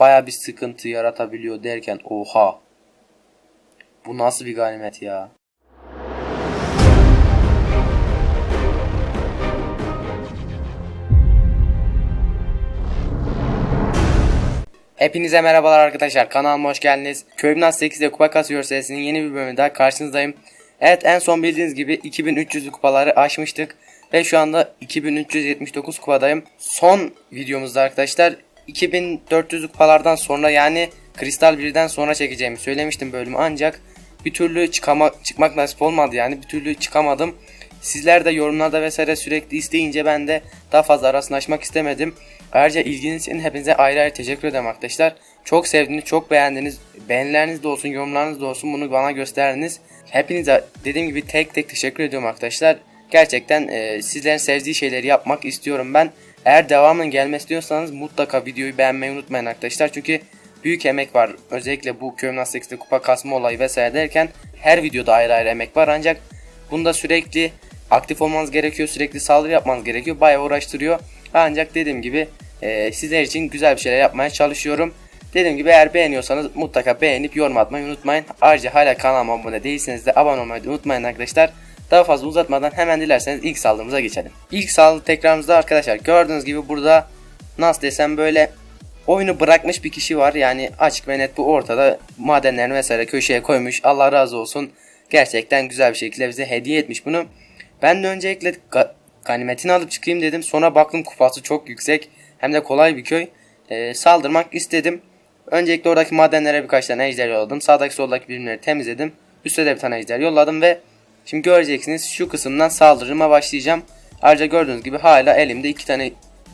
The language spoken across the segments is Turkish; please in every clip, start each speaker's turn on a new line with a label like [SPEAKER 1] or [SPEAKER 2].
[SPEAKER 1] baya bir sıkıntı yaratabiliyor derken oha. Bu nasıl bir ganimet ya? Hepinize merhabalar arkadaşlar kanalıma hoş geldiniz. Köyümden 8'de kupa kasıyor serisinin yeni bir bölümünde karşınızdayım. Evet en son bildiğiniz gibi 2300 kupaları aşmıştık. Ve şu anda 2379 kupadayım. Son videomuzda arkadaşlar 2400 kupalardan sonra yani Kristal 1'den sonra çekeceğimi söylemiştim bölümü ancak bir türlü çıkama, çıkmak nasip olmadı yani bir türlü çıkamadım. Sizler de yorumlarda vesaire sürekli isteyince ben de daha fazla arasını açmak istemedim. Ayrıca ilginiz için hepinize ayrı ayrı teşekkür ederim arkadaşlar. Çok sevdiğiniz, çok beğendiğiniz, beğenileriniz de olsun, yorumlarınız da olsun bunu bana gösterdiniz. Hepinize dediğim gibi tek tek teşekkür ediyorum arkadaşlar. Gerçekten e, sizlerin sevdiği şeyleri yapmak istiyorum ben. Eğer devamının gelmesi diyorsanız mutlaka videoyu beğenmeyi unutmayın arkadaşlar. Çünkü büyük emek var. Özellikle bu 8'de kupa kasma olayı vesaire derken her videoda ayrı ayrı emek var. Ancak bunda sürekli aktif olmanız gerekiyor. Sürekli saldırı yapmanız gerekiyor. Bayağı uğraştırıyor. Ancak dediğim gibi e, sizler için güzel bir şeyler yapmaya çalışıyorum. Dediğim gibi eğer beğeniyorsanız mutlaka beğenip yorum atmayı unutmayın. Ayrıca hala kanalıma abone değilseniz de abone olmayı unutmayın arkadaşlar. Daha fazla uzatmadan hemen dilerseniz ilk saldırımıza geçelim. İlk saldırı tekrarımızda arkadaşlar gördüğünüz gibi burada nasıl desem böyle oyunu bırakmış bir kişi var. Yani açık ve net bu ortada madenlerini vesaire köşeye koymuş. Allah razı olsun. Gerçekten güzel bir şekilde bize hediye etmiş bunu. Ben de öncelikle ga ganimetini alıp çıkayım dedim. Sonra baktım kupası çok yüksek. Hem de kolay bir köy. Ee, saldırmak istedim. Öncelikle oradaki madenlere birkaç tane ejder yolladım. Sağdaki soldaki birimleri temizledim. Üstte de bir tane ejder yolladım ve şimdi göreceksiniz şu kısımdan saldırıma başlayacağım. Ayrıca gördüğünüz gibi hala elimde iki tane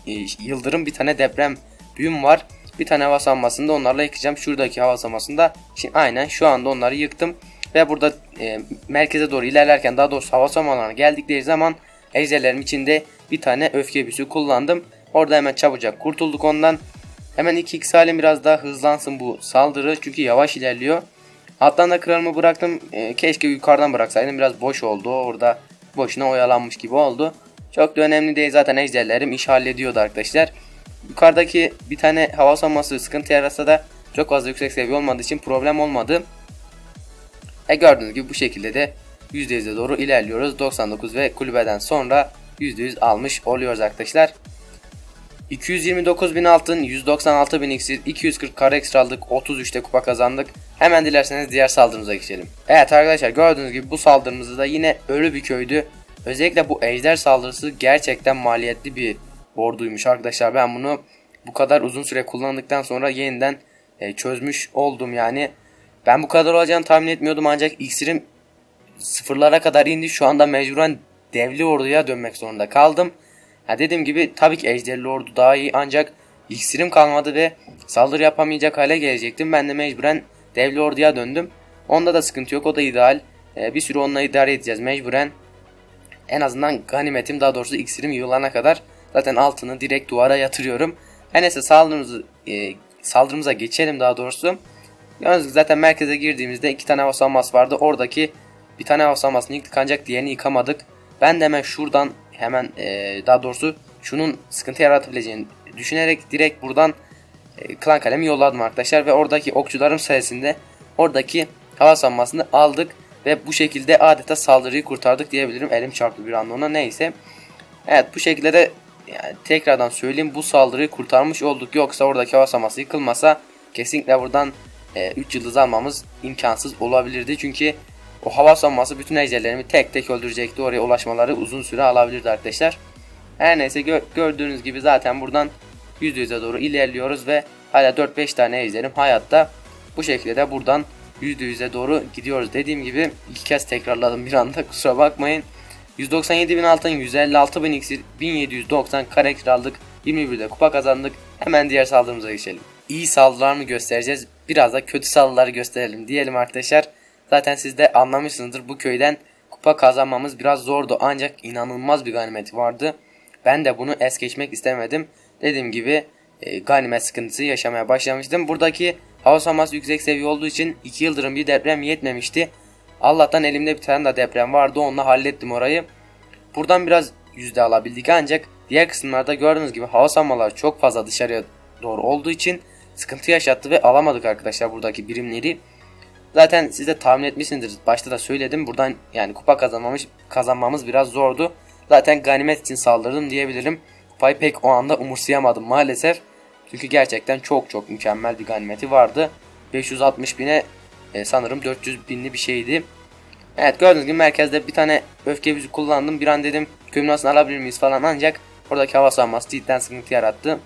[SPEAKER 1] e, yıldırım bir tane deprem büyüm var. Bir tane hava savunmasında onlarla yıkacağım. Şuradaki hava savunmasında şimdi aynen şu anda onları yıktım. Ve burada e, merkeze doğru ilerlerken daha doğrusu hava savunmalarına geldikleri zaman ejderlerim içinde bir tane öfke büsü kullandım. Orada hemen çabucak kurtulduk ondan. Hemen 2x halim biraz daha hızlansın bu saldırı çünkü yavaş ilerliyor. Alttan da kralımı bıraktım. E, keşke yukarıdan bıraksaydım biraz boş oldu. Orada boşuna oyalanmış gibi oldu. Çok da önemli değil zaten ejderlerim iş hallediyordu arkadaşlar. Yukarıdaki bir tane hava savunması sıkıntı yaratsa da çok fazla yüksek seviye olmadığı için problem olmadı. E gördüğünüz gibi bu şekilde de %100'e doğru ilerliyoruz. 99 ve kulübeden sonra %100 almış oluyoruz arkadaşlar. 229 bin altın, 196 bin iksir, 240 kare ekstra aldık, 33'te kupa kazandık. Hemen dilerseniz diğer saldırımıza geçelim. Evet arkadaşlar gördüğünüz gibi bu saldırımızda da yine ölü bir köydü. Özellikle bu ejder saldırısı gerçekten maliyetli bir orduymuş arkadaşlar. Ben bunu bu kadar uzun süre kullandıktan sonra yeniden e, çözmüş oldum yani. Ben bu kadar olacağını tahmin etmiyordum ancak iksirim sıfırlara kadar indi. Şu anda mecburen devli orduya dönmek zorunda kaldım. Ha dediğim gibi tabii ki ejderli ordu daha iyi ancak iksirim kalmadı ve saldırı yapamayacak hale gelecektim. Ben de mecburen devli orduya döndüm. Onda da sıkıntı yok o da ideal. Ee, bir süre onunla idare edeceğiz mecburen. En azından ganimetim daha doğrusu iksirim yığılana kadar zaten altını direkt duvara yatırıyorum. Her neyse saldırımızı, e, saldırımıza geçelim daha doğrusu. Yalnız zaten merkeze girdiğimizde iki tane hava savunması vardı. Oradaki bir tane hava savunmasını yıktık ancak diğerini yıkamadık. Ben de hemen şuradan hemen e, daha doğrusu şunun sıkıntı yaratabileceğini düşünerek direkt buradan e, klan kalemi yolladım arkadaşlar ve oradaki okçularım sayesinde oradaki hava savunmasını aldık ve bu şekilde adeta saldırıyı kurtardık diyebilirim. Elim çarptı bir anda ona neyse. Evet bu şekilde de yani tekrardan söyleyeyim bu saldırıyı kurtarmış olduk. Yoksa oradaki hava savunması yıkılmasa kesinlikle buradan 3 e, yıldız almamız imkansız olabilirdi. Çünkü o hava savunması bütün ejderlerimi tek tek öldürecekti. Oraya ulaşmaları uzun süre alabilirdi arkadaşlar. Her neyse gö gördüğünüz gibi zaten buradan %100'e doğru ilerliyoruz ve hala 4-5 tane ejderim hayatta. Bu şekilde de buradan %100'e doğru gidiyoruz. Dediğim gibi iki kez tekrarladım bir anda kusura bakmayın. 197 bin altın, 156 bin iksir, 1790 kare krallık, 21'de kupa kazandık. Hemen diğer saldırımıza geçelim. İyi saldırılar mı göstereceğiz? Biraz da kötü saldırıları gösterelim diyelim arkadaşlar. Zaten siz de anlamışsınızdır bu köyden kupa kazanmamız biraz zordu ancak inanılmaz bir ganimet vardı. Ben de bunu es geçmek istemedim. Dediğim gibi e, ganimet sıkıntısı yaşamaya başlamıştım. Buradaki hava savunması yüksek seviye olduğu için 2 yıldırım bir deprem yetmemişti. Allah'tan elimde bir tane de deprem vardı onunla hallettim orayı. Buradan biraz yüzde alabildik ancak diğer kısımlarda gördüğünüz gibi hava savunmaları çok fazla dışarıya doğru olduğu için sıkıntı yaşattı ve alamadık arkadaşlar buradaki birimleri. Zaten siz de tahmin etmişsinizdir. Başta da söyledim. Buradan yani kupa kazanmamış kazanmamız biraz zordu. Zaten ganimet için saldırdım diyebilirim. Kupayı pek o anda umursayamadım maalesef. Çünkü gerçekten çok çok mükemmel bir ganimeti vardı. 560 bine e, sanırım 400 binli bir şeydi. Evet gördüğünüz gibi merkezde bir tane öfke büzü kullandım. Bir an dedim kümülasını alabilir miyiz falan ancak oradaki hava savunması cidden sıkıntı yarattı.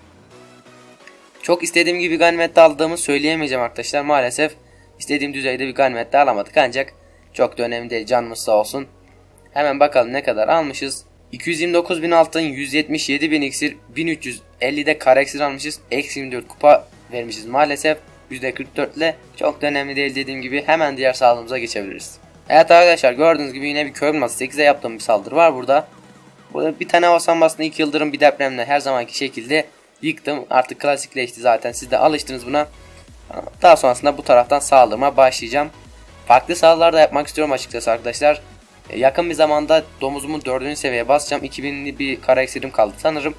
[SPEAKER 1] Çok istediğim gibi ganimet aldığımı söyleyemeyeceğim arkadaşlar maalesef. İstediğim düzeyde bir ganimet de alamadık ancak çok da önemli değil canımız sağ olsun. Hemen bakalım ne kadar almışız. 229 bin altın, 177 bin iksir, 1350 de kara iksir almışız. Eksi 24 kupa vermişiz maalesef. %44 ile çok da önemli değil dediğim gibi hemen diğer saldırımıza geçebiliriz. Evet arkadaşlar gördüğünüz gibi yine bir kör elması 8'e yaptığım bir saldırı var burada. Burada bir tane hava savunmasını 2 yıldırım bir depremle her zamanki şekilde yıktım. Artık klasikleşti zaten siz de alıştınız buna. Daha sonrasında bu taraftan saldırma başlayacağım. Farklı saldırılar da yapmak istiyorum açıkçası arkadaşlar. E, yakın bir zamanda domuzumu 4. seviyeye basacağım. 2000'li bir kara eksirim kaldı sanırım.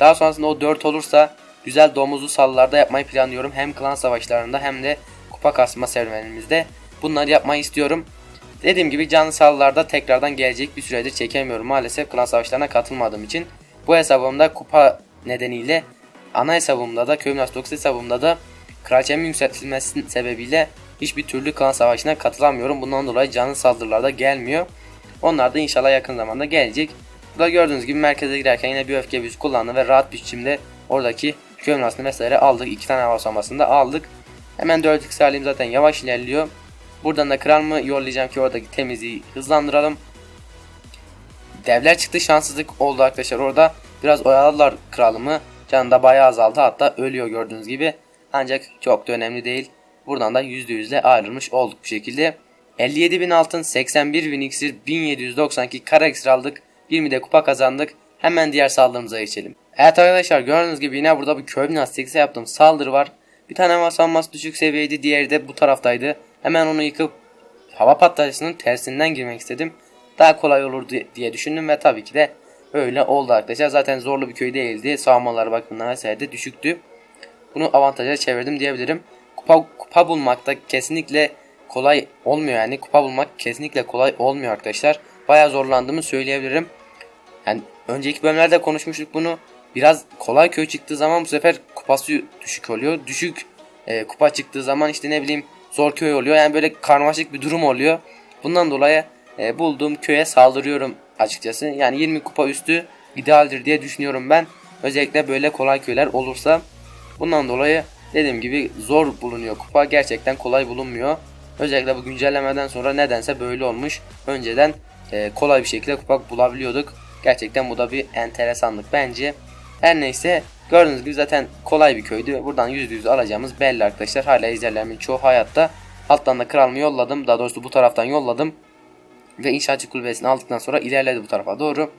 [SPEAKER 1] Daha sonrasında o 4 olursa güzel domuzlu sallarda yapmayı planlıyorum. Hem klan savaşlarında hem de kupa kasma serüvenimizde. Bunları yapmayı istiyorum. Dediğim gibi canlı sahalarda tekrardan gelecek bir süredir çekemiyorum maalesef klan savaşlarına katılmadığım için. Bu hesabımda kupa nedeniyle ana hesabımda da Köyümlas 9 hesabımda da kraliçemin yükseltilmesi sebebiyle hiçbir türlü klan savaşına katılamıyorum. Bundan dolayı canlı saldırılarda gelmiyor. Onlar da inşallah yakın zamanda gelecek. Burada gördüğünüz gibi merkeze girerken yine bir öfke büyüsü kullandım ve rahat bir biçimde oradaki Köyümlas'ını vesaire aldık. İki tane hava savunmasında aldık. Hemen 4 x halim zaten yavaş ilerliyor. Buradan da kral mı yollayacağım ki oradaki temizliği hızlandıralım. Devler çıktı şanssızlık oldu arkadaşlar orada. Biraz oyaladılar kralımı. Canı da bayağı azaldı hatta ölüyor gördüğünüz gibi. Ancak çok da önemli değil. Buradan da %100 ile ayrılmış olduk bu şekilde. 57 bin altın, 81 bin iksir, 1792 kara iksir aldık. 20 de kupa kazandık. Hemen diğer saldırımıza geçelim. Evet arkadaşlar gördüğünüz gibi yine burada bir köy binası 8'e yaptığım saldırı var. Bir tane hava düşük seviyeydi diğeri de bu taraftaydı. Hemen onu yıkıp hava patlayıcısının tersinden girmek istedim. Daha kolay olur diye düşündüm ve tabii ki de öyle oldu arkadaşlar. Zaten zorlu bir köy değildi. Savunmaları bakımından vesaire de düşüktü. Bunu avantaja çevirdim diyebilirim. Kupa, kupa bulmak da kesinlikle kolay olmuyor yani. Kupa bulmak kesinlikle kolay olmuyor arkadaşlar. Bayağı zorlandığımı söyleyebilirim. Yani önceki bölümlerde konuşmuştuk bunu. Biraz kolay köy çıktığı zaman bu sefer kupası düşük oluyor. Düşük e, kupa çıktığı zaman işte ne bileyim zor köy oluyor. Yani böyle karmaşık bir durum oluyor. Bundan dolayı e, bulduğum köye saldırıyorum açıkçası. Yani 20 kupa üstü idealdir diye düşünüyorum ben. Özellikle böyle kolay köyler olursa. Bundan dolayı dediğim gibi zor bulunuyor kupa. Gerçekten kolay bulunmuyor. Özellikle bu güncellemeden sonra nedense böyle olmuş. Önceden e, kolay bir şekilde kupa bulabiliyorduk. Gerçekten bu da bir enteresanlık bence. Her neyse gördüğünüz gibi zaten kolay bir köydü. Buradan %100 alacağımız belli arkadaşlar. Hala izlerlerimin çoğu hayatta. Alttan da kralımı yolladım. Daha doğrusu bu taraftan yolladım. Ve inşaatçı kulübesini aldıktan sonra ilerledi bu tarafa doğru.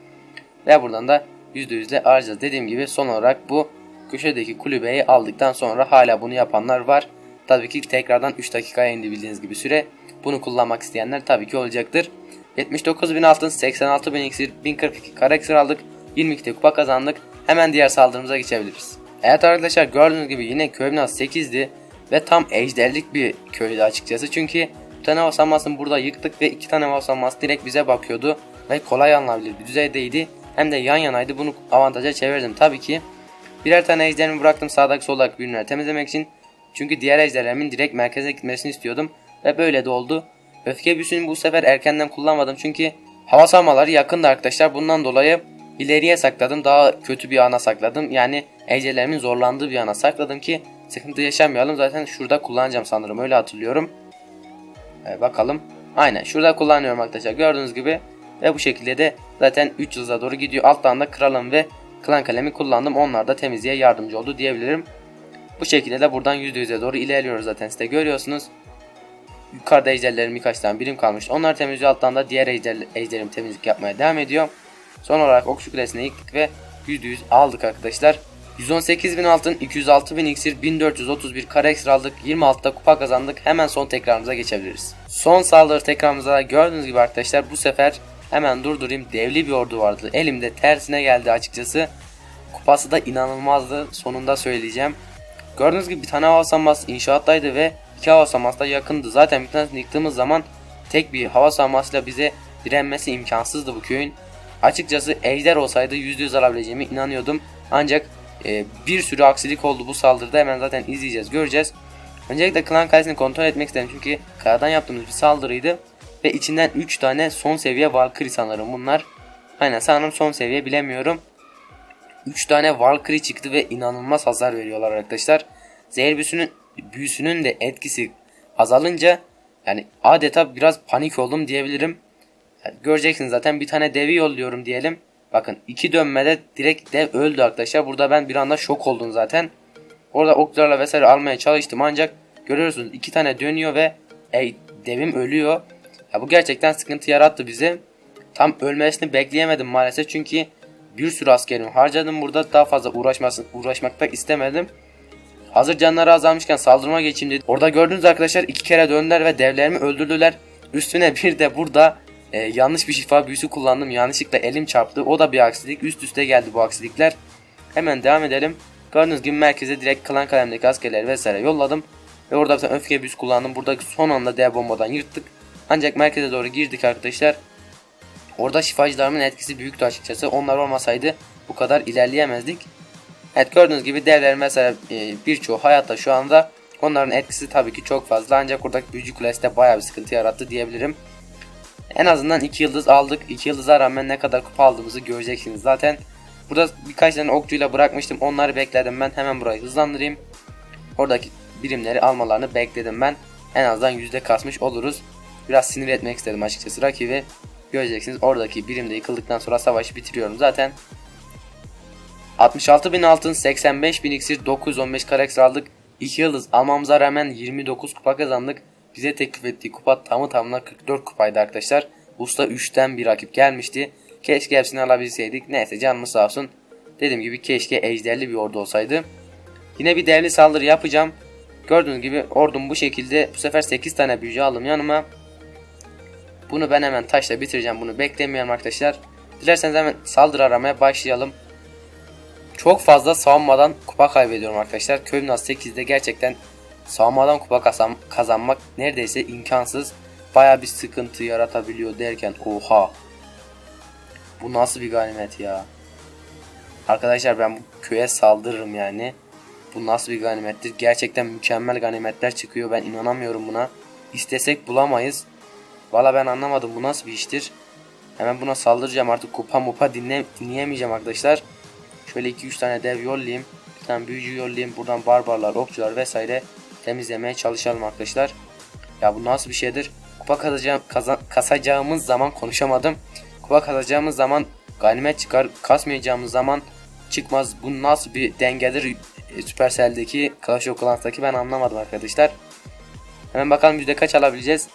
[SPEAKER 1] Ve buradan da %100 ile alacağız. Dediğim gibi son olarak bu köşedeki kulübeyi aldıktan sonra hala bunu yapanlar var. Tabii ki tekrardan 3 dakikaya indi bildiğiniz gibi süre. Bunu kullanmak isteyenler tabii ki olacaktır. 79.000 altın, 86.000 iksir, 1042 kara aldık. 22'de kupa kazandık. Hemen diğer saldırımıza geçebiliriz. Evet arkadaşlar gördüğünüz gibi yine köy binası 8'di. Ve tam ejderlik bir köydü açıkçası. Çünkü bir tane vasamasını burada yıktık ve iki tane vasaması direkt bize bakıyordu. Ve kolay alınabilir bir düzeydeydi. Hem de yan yanaydı bunu avantaja çevirdim tabii ki. Birer tane ejderimi bıraktım sağdaki soldaki birimleri temizlemek için. Çünkü diğer ejderlerimin direkt merkeze gitmesini istiyordum. Ve böyle de oldu. Öfke büyüsünü bu sefer erkenden kullanmadım çünkü hava savunmaları yakındı arkadaşlar. Bundan dolayı ileriye sakladım. Daha kötü bir ana sakladım. Yani ejderlerimin zorlandığı bir ana sakladım ki sıkıntı yaşamayalım. Zaten şurada kullanacağım sanırım öyle hatırlıyorum. Ee, bakalım. Aynen şurada kullanıyorum arkadaşlar gördüğünüz gibi. Ve bu şekilde de zaten 3 yılda doğru gidiyor. Alttan da kralım ve klan kalemi kullandım. Onlar da temizliğe yardımcı oldu diyebilirim. Bu şekilde de buradan %100'e doğru ilerliyoruz zaten siz de görüyorsunuz. Yukarıda ejderlerin birkaç tane birim kalmış. Onlar temizliyor alttan da diğer ejder, ejderim temizlik yapmaya devam ediyor. Son olarak okçu kulesine yıktık ve %100 aldık arkadaşlar. 118 bin altın, 206 bin iksir, 1431 kare ekstra aldık. 26'da kupa kazandık. Hemen son tekrarımıza geçebiliriz. Son saldırı tekrarımıza gördüğünüz gibi arkadaşlar bu sefer hemen durdurayım. Devli bir ordu vardı. Elimde tersine geldi açıkçası. Kupası da inanılmazdı. Sonunda söyleyeceğim. Gördüğünüz gibi bir tane hava savunması inşaattaydı ve iki hava savunması da yakındı. Zaten bir tanesini yıktığımız zaman tek bir hava savunmasıyla bize direnmesi imkansızdı bu köyün. Açıkçası ejder olsaydı %100 alabileceğime inanıyordum. Ancak e, bir sürü aksilik oldu bu saldırıda hemen zaten izleyeceğiz göreceğiz. Öncelikle klan kalesini kontrol etmek istedim çünkü karadan yaptığımız bir saldırıydı. Ve içinden 3 tane son seviye Valkyrie sanırım bunlar. Aynen sanırım son seviye bilemiyorum. 3 tane Valkyrie çıktı ve inanılmaz hasar veriyorlar arkadaşlar. Zehir büyüsünün, büyüsünün de etkisi azalınca yani adeta biraz panik oldum diyebilirim. Yani göreceksiniz zaten bir tane devi yolluyorum diyelim. Bakın iki dönmede direkt dev öldü arkadaşlar. Burada ben bir anda şok oldum zaten. Orada oklarla vesaire almaya çalıştım ancak görüyorsunuz iki tane dönüyor ve ey devim ölüyor. Ya bu gerçekten sıkıntı yarattı bize. Tam ölmesini bekleyemedim maalesef çünkü bir sürü askerimi harcadım burada daha fazla uğraşmasın uğraşmakta istemedim. Hazır canları azalmışken saldırma geçeyim dedim. Orada gördüğünüz arkadaşlar iki kere döndüler ve devlerimi öldürdüler. Üstüne bir de burada e, yanlış bir şifa büyüsü kullandım. Yanlışlıkla elim çarptı. O da bir aksilik. Üst üste geldi bu aksilikler. Hemen devam edelim. Gördüğünüz gibi merkeze direkt klan kalemdeki askerleri vesaire yolladım. Ve orada bir öfke büyüsü kullandım. Buradaki son anda dev bombadan yırttık. Ancak merkeze doğru girdik arkadaşlar. Orada şifacılarımın etkisi büyüktü açıkçası. Onlar olmasaydı bu kadar ilerleyemezdik. Evet gördüğünüz gibi devler mesela e, birçoğu hayatta şu anda. Onların etkisi tabii ki çok fazla. Ancak buradaki büyücü kulesi de bayağı bir sıkıntı yarattı diyebilirim. En azından 2 yıldız aldık. 2 yıldıza rağmen ne kadar kupa aldığımızı göreceksiniz zaten. Burada birkaç tane okçuyla bırakmıştım. Onları bekledim ben. Hemen burayı hızlandırayım. Oradaki birimleri almalarını bekledim ben. En azından yüzde kasmış oluruz. Biraz sinir etmek istedim açıkçası rakibi. Göreceksiniz oradaki birimde yıkıldıktan sonra savaşı bitiriyorum zaten. 66.000 altın, 85.000 iksir, 915 karakter aldık. 2 yıldız almamıza rağmen 29 kupa kazandık. Bize teklif ettiği kupa tamı tamına 44 kupaydı arkadaşlar. Usta 3'ten bir rakip gelmişti. Keşke hepsini alabilseydik. Neyse canımız sağ olsun. Dediğim gibi keşke ejderli bir ordu olsaydı. Yine bir değerli saldırı yapacağım. Gördüğünüz gibi ordum bu şekilde. Bu sefer 8 tane büyücü aldım yanıma. Bunu ben hemen taşla bitireceğim. Bunu beklemiyorum arkadaşlar. Dilerseniz hemen saldırı aramaya başlayalım. Çok fazla savunmadan kupa kaybediyorum arkadaşlar. Köyüm 8'de gerçekten savunmadan kupa kazan kazanmak neredeyse imkansız. Baya bir sıkıntı yaratabiliyor derken oha. Bu nasıl bir ganimet ya. Arkadaşlar ben bu köye saldırırım yani. Bu nasıl bir ganimettir? Gerçekten mükemmel ganimetler çıkıyor. Ben inanamıyorum buna. İstesek bulamayız. Valla ben anlamadım bu nasıl bir iştir. Hemen buna saldıracağım artık kupa mupa dinle, dinleyemeyeceğim arkadaşlar. Şöyle 2-3 tane dev yollayayım. Bir tane büyücü yollayayım. Buradan barbarlar, okçular vesaire temizlemeye çalışalım arkadaşlar. Ya bu nasıl bir şeydir? Kupa kazacağım, kazan, kasacağımız zaman konuşamadım. Kupa kazacağımız zaman ganimet çıkar. Kasmayacağımız zaman çıkmaz. Bu nasıl bir dengedir? E, Supercell'deki Clash of Clans'taki ben anlamadım arkadaşlar. Hemen bakalım yüzde kaç alabileceğiz.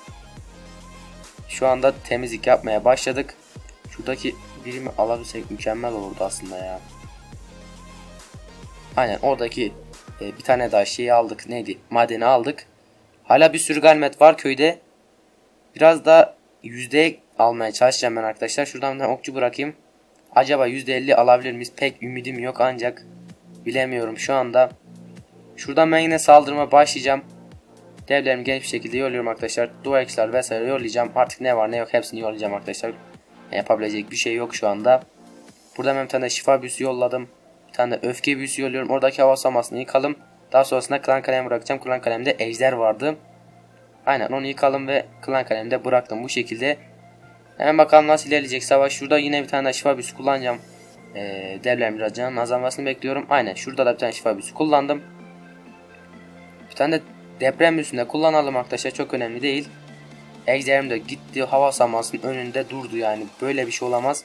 [SPEAKER 1] Şu anda temizlik yapmaya başladık. Şuradaki birimi alabilsek mükemmel olurdu aslında ya. Aynen oradaki e, bir tane daha şeyi aldık. Neydi? Madeni aldık. Hala bir sürü ganimet var köyde. Biraz da yüzde almaya çalışacağım ben arkadaşlar. Şuradan ben okçu bırakayım. Acaba %50 alabilir miyiz? Pek ümidim yok ancak bilemiyorum şu anda. Şuradan ben yine saldırıma başlayacağım. Devlerimi geniş bir şekilde yolluyorum arkadaşlar. Duex'lar vesaire yollayacağım. Artık ne var ne yok hepsini yollayacağım arkadaşlar. Yapabilecek bir şey yok şu anda. Burada ben bir tane şifa büyüsü yolladım. Bir tane de öfke büyüsü yolluyorum. Oradaki hava samasını yıkalım. Daha sonrasında klan kalem bırakacağım. Klan kalemde ejder vardı. Aynen onu yıkalım ve klan kalemde bıraktım bu şekilde. Hemen bakalım nasıl ilerleyecek savaş. Şurada yine bir tane şifa büyüsü kullanacağım. Ee, devler miracının nazlanmasını bekliyorum. Aynen şurada da bir tane şifa büyüsü kullandım. Bir tane de deprem büyüsünde kullanalım arkadaşlar. Çok önemli değil. Ejderim de gitti hava samasının önünde durdu yani. Böyle bir şey olamaz.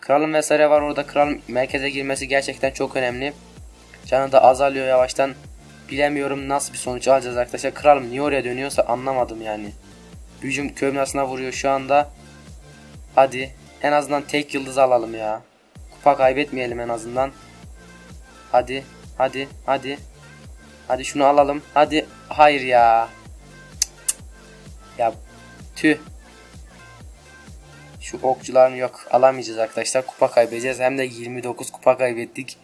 [SPEAKER 1] Kralın vesaire var orada. Kralın merkeze girmesi gerçekten çok önemli. Canı da azalıyor yavaştan. Bilemiyorum nasıl bir sonuç alacağız arkadaşlar. Kralım niye oraya dönüyorsa anlamadım yani. Büyücüm kömrasına vuruyor şu anda. Hadi. En azından tek yıldız alalım ya. Kupa kaybetmeyelim en azından. Hadi. Hadi. Hadi. Hadi şunu alalım. Hadi. Hayır ya. Ya tüh. Şu okçuların yok. Alamayacağız arkadaşlar. Kupa kaybedeceğiz. Hem de 29 kupa kaybettik.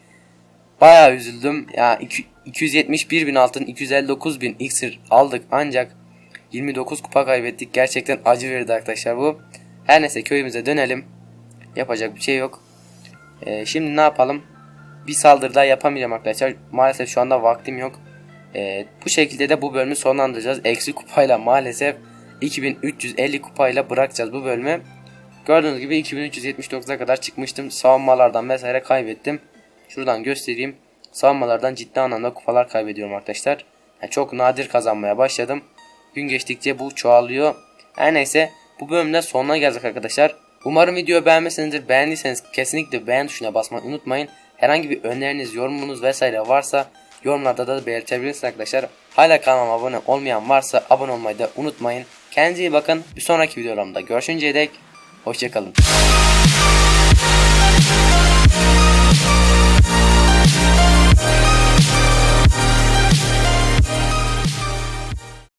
[SPEAKER 1] Bayağı üzüldüm. Ya iki, 271 bin altın 259 bin iksir aldık ancak 29 kupa kaybettik. Gerçekten acı verdi arkadaşlar bu. Her neyse köyümüze dönelim. Yapacak bir şey yok. Ee, şimdi ne yapalım? Bir saldırı daha yapamayacağım arkadaşlar. Maalesef şu anda vaktim yok. Ee, bu şekilde de bu bölümü sonlandıracağız. Eksi kupayla maalesef 2350 kupayla bırakacağız bu bölümü. Gördüğünüz gibi 2379'a kadar çıkmıştım. Savunmalardan vesaire kaybettim. Şuradan göstereyim. Savunmalardan ciddi anlamda kupalar kaybediyorum arkadaşlar. Yani çok nadir kazanmaya başladım. Gün geçtikçe bu çoğalıyor. Her neyse bu bölümde sonuna geldik arkadaşlar. Umarım videoyu beğenmişsinizdir. Beğendiyseniz kesinlikle beğen tuşuna basmayı unutmayın. Herhangi bir öneriniz, yorumunuz vesaire varsa yorumlarda da belirtebilirsiniz arkadaşlar. Hala kanalıma abone olmayan varsa abone olmayı da unutmayın. Kendinize iyi bakın. Bir sonraki videolarımda görüşünceye dek hoşçakalın.